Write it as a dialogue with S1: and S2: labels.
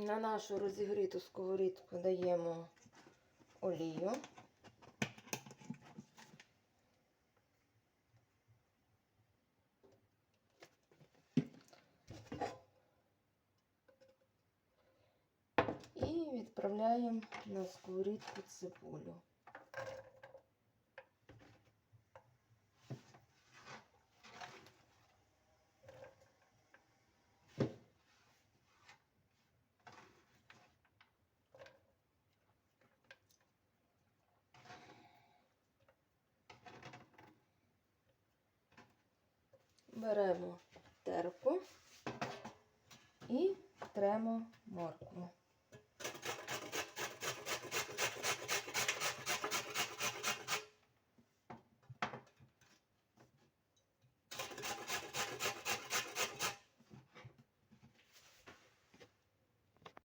S1: На нашу розігріту сковорідку даємо олію. І відправляємо на сковорідку цибулю. Беремо терку і тремо моркву.